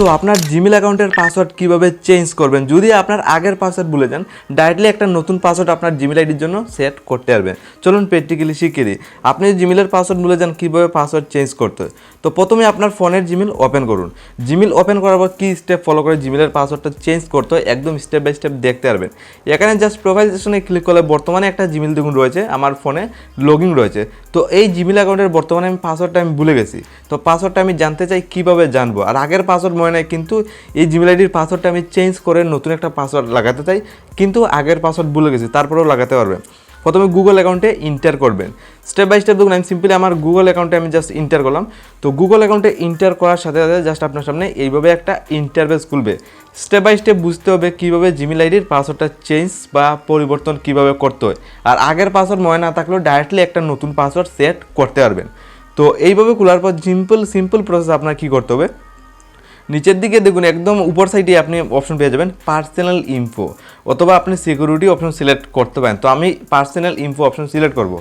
So আপনার Gmail অ্যাকাউন্টের password কীভাবে চেঞ্জ করবেন? যদি আপনার আগের পাসওয়ার্ড ভুলে যান ডাইরেক্টলি একটা নতুন পাসওয়ার্ড আপনার জিমেল আইডির জন্য সেট করতে পারবেন। চলুন প্র্যাকটিক্যালি শিখিয়ে দিই। আপনি জিমেলের পাসওয়ার্ড ভুলে যান, কীভাবে পাসওয়ার্ড চেঞ্জ করতে হয়? তো প্রথমে আপনার ফোনের জিমেল ওপেন করুন। জিমেল ওপেন করার পর কী স্টেপ ফলো করে জিমেলের পাসওয়ার্ডটা চেঞ্জ করতে হয়, একদম স্টেপ বাই স্টেপ দেখতে পারবেন। এখানে জাস্ট প্রোফাইল সেকশনে ক্লিক করলে বর্তমানে একটা জিমেল দেখুন রয়েছে, আমার ফোনে লগইন রয়েছে। তো এই জিমেল অ্যাকাউন্টের বর্তমানে আমি পাসওয়ার্ডটা আমি ভুলে গেছি। তো পাসওয়ার্ডটা আমি জানতে চাই, কীভাবে জানব? আর আগের পাসওয়ার্ড মনে নাই, কিন্তু এই জিমেল আইডির পাসওয়ার্ডটা আমি চেঞ্জ করে নতুন একটা পাসওয়ার্ড লাগাতে চাই, কিন্তু আগের পাসওয়ার্ড ভুলে গেছি, তারপরেও লাগাতে পারবেন প্রথমে গুগল অ্যাকাউন্টে ইন্টার করবেন। স্টেপ বাই স্টেপ দেখুন, আমি সিম্পলি আমার গুগল অ্যাকাউন্টে আমি জাস্ট ইন্টার করলাম। তো গুগল অ্যাকাউন্টে ইন্টার করার সাথে সাথে জাস্ট আপনার সামনে এইভাবে একটা ইন্টারভেস খুলবে। স্টেপ বাই স্টেপ বুঝতে হবে কীভাবে জিমেল আইডির পাসওয়ার্ডটা চেঞ্জ বা পরিবর্তন কীভাবে করতে হয়। আর আগের পাসওয়ার্ড মনে না থাকলেও ডাইরেক্টলি একটা নতুন পাসওয়ার্ড সেট করতে পারবেন। তো এইভাবে খোলার পর সিম্পল সিম্পল প্রসেস আপনার কী করতে হবে? নিচের দিকে দেখুন, একদম উপর সাইডে আপনি অপশন পেয়ে যাবেন পার্সোনাল ইনফো অথবা আপনি সিকিউরিটি অপশন সিলেক্ট করতে পারেন। তো আমি পার্সোনাল ইনফো অপশন সিলেক্ট করব।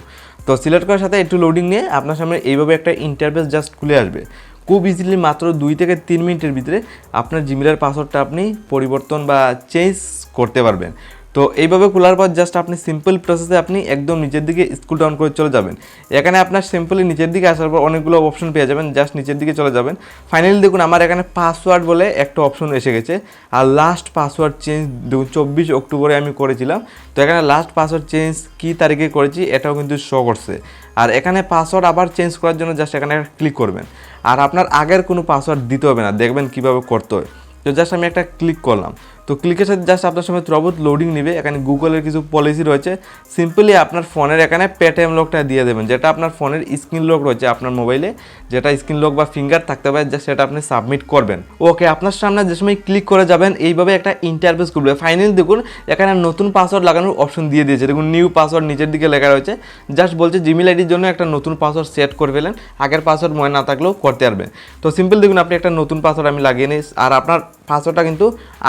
তো সিলেক্ট করার সাথে একটু লোডিং নিয়ে আপনার সামনে এইভাবে একটা ইন্টারফেস জাস্ট খুলে আসবে। খুব ইজিলি মাত্র দুই থেকে তিন মিনিটের ভিতরে আপনার জিমেলের পাসওয়ার্ডটা আপনি পরিবর্তন বা চেঞ্জ করতে পারবেন। তো এইভাবে খোলার পর জাস্ট আপনি সিম্পল প্রসেসে আপনি একদম নিচের দিকে স্কুল ডাউন করে চলে যাবেন। এখানে আপনার সিম্পলি নিচের দিকে আসার পর অনেকগুলো অপশন পেয়ে যাবেন জাস্ট নিচের দিকে চলে যাবেন। ফাইনালি দেখুন, আমার এখানে পাসওয়ার্ড বলে একটা অপশন এসে গেছে। আর লাস্ট পাসওয়ার্ড চেঞ্জ দেখুন, চব্বিশ অক্টোবরে আমি করেছিলাম। তো এখানে লাস্ট পাসওয়ার্ড চেঞ্জ কী তারিখে করেছি, এটাও কিন্তু শো করছে। আর এখানে পাসওয়ার্ড আবার চেঞ্জ করার জন্য জাস্ট এখানে ক্লিক করবেন। আর আপনার আগের কোনো পাসওয়ার্ড দিতে হবে না, দেখবেন কীভাবে করতে হয়। তো জাস্ট আমি একটা ক্লিক করলাম। তো ক্লিকের সাথে জাস্ট আপনার সময় ত্রবত লোডিং নেবে, এখানে গুগলের কিছু পলিসি রয়েছে। সিম্পলি আপনার ফোনের এখানে পেটিএম লকটা দিয়ে দেবেন, যেটা আপনার ফোনের স্ক্রিন লক রয়েছে আপনার মোবাইলে যেটা স্ক্রিন লক বা ফিঙ্গার থাকতে পারে জাস্ট সেটা আপনি সাবমিট করবেন। ওকে আপনার সামনে যে সময় ক্লিক করে যাবেন, এইভাবে একটা ইন্টারফেস করবে ফাইনালি দেখুন, এখানে নতুন পাসওয়ার্ড লাগানোর অপশন দিয়ে দিয়েছে। দেখুন নিউ পাসওয়ার্ড নিচের দিকে লেখা রয়েছে। জাস্ট বলছে জিমেল আইডির জন্য একটা নতুন পাসওয়ার্ড সেট করে ফেলেন। আগের পাসওয়ার্ড মনে না থাকলেও করতে পারবেন। তো সিম্পল দেখুন, আপনি একটা নতুন পাসওয়ার্ড আমি লাগিয়ে নিই। আর আপনার পাসওয়ার্ডটা কিন্তু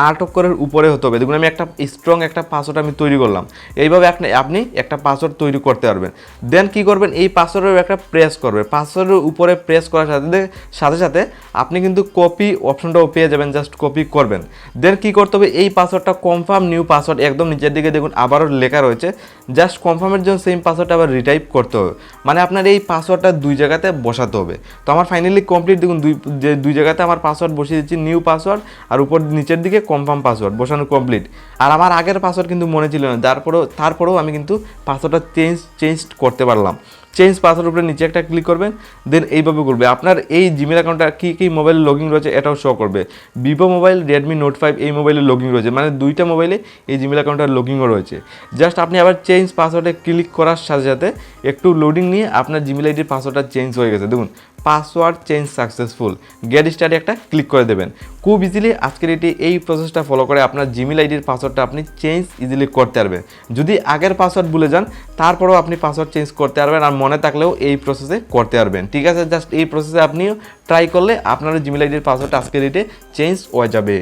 আট অক্ষরের উপরে হতে হবে। দেখুন, আমি একটা স্ট্রং একটা পাসওয়ার্ড আমি তৈরি করলাম। এইভাবে আপনি আপনি একটা পাসওয়ার্ড তৈরি করতে পারবেন। দেন কি করবেন? এই পাসওয়ার্ডের একটা প্রেস করবেন। পাসওয়ার্ডের উপরে প্রেস করার সাথে সাথে সাথে আপনি কিন্তু কপি অপশনটাও পেয়ে যাবেন জাস্ট কপি করবেন। দেন কি করতে হবে? এই পাসওয়ার্ডটা কনফার্ম নিউ পাসওয়ার্ড একদম নিচের দিকে দেখুন, আবারও লেখা রয়েছে। জাস্ট কনফার্মের জন্য সেম পাসওয়ার্ডটা আবার রিটাইপ করতে হবে। মানে আপনার এই পাসওয়ার্ডটা দুই জায়গাতে বসাতে হবে। তো আমার ফাইনালি কমপ্লিট দেখুন, দুই দুই জায়গাতে আমার পাসওয়ার্ড বসিয়ে দিচ্ছি নিউ পাসওয়ার্ড আর উপর নিচের দিকে কনফার্ম পাসওয়ার্ড বসানো কমপ্লিট আর আমার আগের পাসওয়ার্ড কিন্তু মনে ছিল না, তারপরেও তারপরেও আমি কিন্তু পাসওয়ার্ডটা চেঞ্জ চেঞ্জ করতে পারলাম। চেঞ্জ পাসওয়ার্ড উপরে নিচে একটা ক্লিক করবেন দেন এইভাবে করবে। আপনার এই জিমেল অ্যাকাউন্টটা কী কী মোবাইল লগিং রয়েছে এটাও শো করবে। Vivo mobile Redmi Note five এই মোবাইলে লগিং রয়েছে। মানে দুইটা মোবাইলে এই জিমেল অ্যাকাউন্টটার লগিংও রয়েছে। জাস্ট আপনি আবার চেঞ্জ পাসওয়ার্ডে ক্লিক করার সাথে সাথে একটু লোডিং নিয়ে আপনার জিমেল আইডির পাসওয়ার্ডটা চেঞ্জ হয়ে গেছে। দেখুন পাসওয়ার্ড চেঞ্জ সাকসেসফুল গেট স্টার্টে একটা ক্লিক করে দেবেন। খুব ইজিলি আজকের এটি এই প্রসেসটা ফলো করে আপনার জিমেল আইডির পাসওয়ার্ডটা আপনি চেঞ্জ ইজিলি করতে পারবেন। যদি আগের পাসওয়ার্ড ভুলে যান, তারপরেও আপনি পাসওয়ার্ড চেঞ্জ করতে পারবেন আর মনে থাকলেও এই প্রসেসে করতে পারবেন। ঠিক আছে জাস্ট এই প্রসেসে আপনি ট্রাই করলে আপনার জিমেল আইডির পাসওয়ার্ডটা আজকের ডেটে চেঞ্জ হয়ে যাবে।